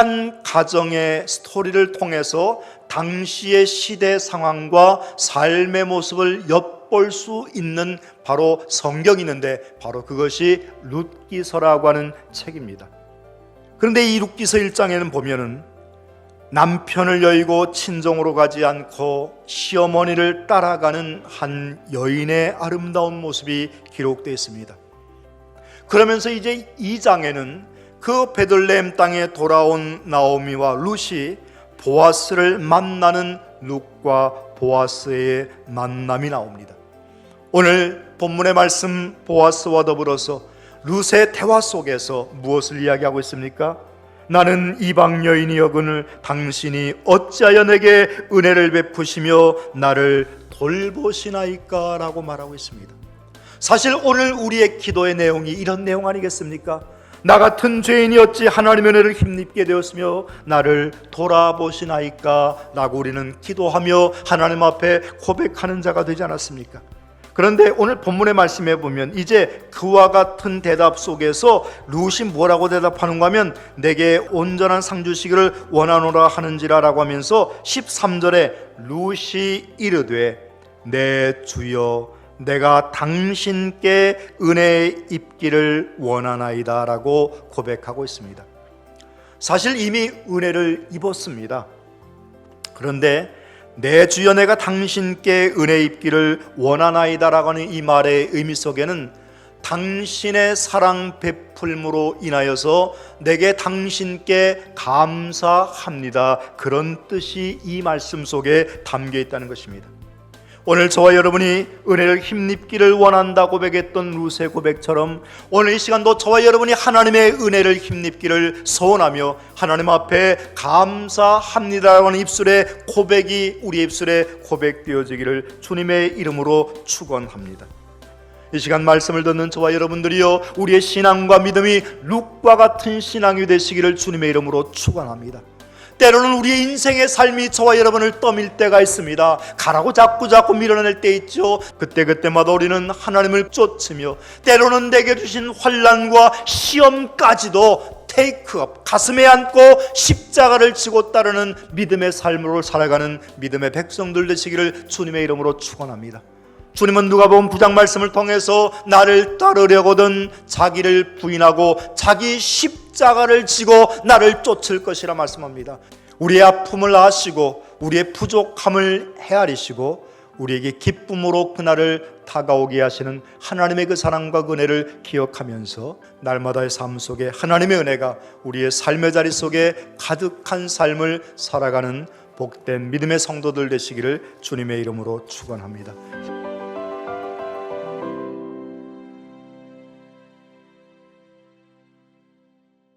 한 가정의 스토리를 통해서 당시의 시대 상황과 삶의 모습을 엿볼 수 있는 바로 성경이 있는데 바로 그것이 룻기서라고 하는 책입니다. 그런데 이 룻기서 1장에는 보면은 남편을 여의고 친정으로 가지 않고 시어머니를 따라가는 한 여인의 아름다운 모습이 기록되어 있습니다. 그러면서 이제 2장에는 그 베들레헴 땅에 돌아온 나오미와 룻이 보아스를 만나는 룻과 보아스의 만남이 나옵니다. 오늘 본문의 말씀 보아스와 더불어서 룻의 대화 속에서 무엇을 이야기하고 있습니까? 나는 이방 여인이여거늘 당신이 어찌하여 내게 은혜를 베푸시며 나를 돌보시나이까라고 말하고 있습니다. 사실 오늘 우리의 기도의 내용이 이런 내용 아니겠습니까? 나 같은 죄인이 어찌 하나님의 은혜를 힘입게 되었으며 나를 돌아보시나이까 라고 우리는 기도하며 하나님 앞에 고백하는 자가 되지 않았습니까? 그런데 오늘 본문의 말씀에 보면 이제 그와 같은 대답 속에서 루시 뭐라고 대답하는가 하면 내게 온전한 상 주시기를 원하노라 하는지라 라고 하면서 13절에 루시 이르되 내 주여 내가 당신께 은혜 입기를 원하나이다 라고 고백하고 있습니다. 사실 이미 은혜를 입었습니다. 그런데 내 주여 내가 당신께 은혜 입기를 원하나이다 라고 하는 이 말의 의미 속에는 당신의 사랑 베풀므로 인하여서 내게 당신께 감사합니다. 그런 뜻이 이 말씀 속에 담겨 있다는 것입니다. 오늘 저와 여러분이 은혜를 힘입기를 원한다 고백했던 루세 고백처럼 오늘 이 시간도 저와 여러분이 하나님의 은혜를 힘입기를 소원하며 하나님 앞에 감사합니다라고 하는 입술의 고백이 우리 입술에 고백되어지기를 주님의 이름으로 축원합니다. 이 시간 말씀을 듣는 저와 여러분들이요 우리의 신앙과 믿음이 룩과 같은 신앙이 되시기를 주님의 이름으로 축원합니다. 때로는 우리의 인생의 삶이 저와 여러분을 떠밀 때가 있습니다. 가라고 자꾸 자꾸 밀어낼 때 있죠. 그때 그때마다 우리는 하나님을 쫓으며 때로는 내게 주신 환란과 시험까지도 테이크업 가슴에 안고 십자가를 지고 따르는 믿음의 삶으로 살아가는 믿음의 백성들 되시기를 주님의 이름으로 축원합니다. 주님은 누가복음 9장 말씀을 통해서 나를 따르려거든 자기를 부인하고 자기 십자가를 지고 나를 쫓을 것이라 말씀합니다. 우리의 아픔을 아시고 우리의 부족함을 헤아리시고 우리에게 기쁨으로 그날을 다가오게 하시는 하나님의 그 사랑과 그 은혜를 기억하면서 날마다의 삶 속에 하나님의 은혜가 우리의 삶의 자리 속에 가득한 삶을 살아가는 복된 믿음의 성도들 되시기를 주님의 이름으로 축원합니다.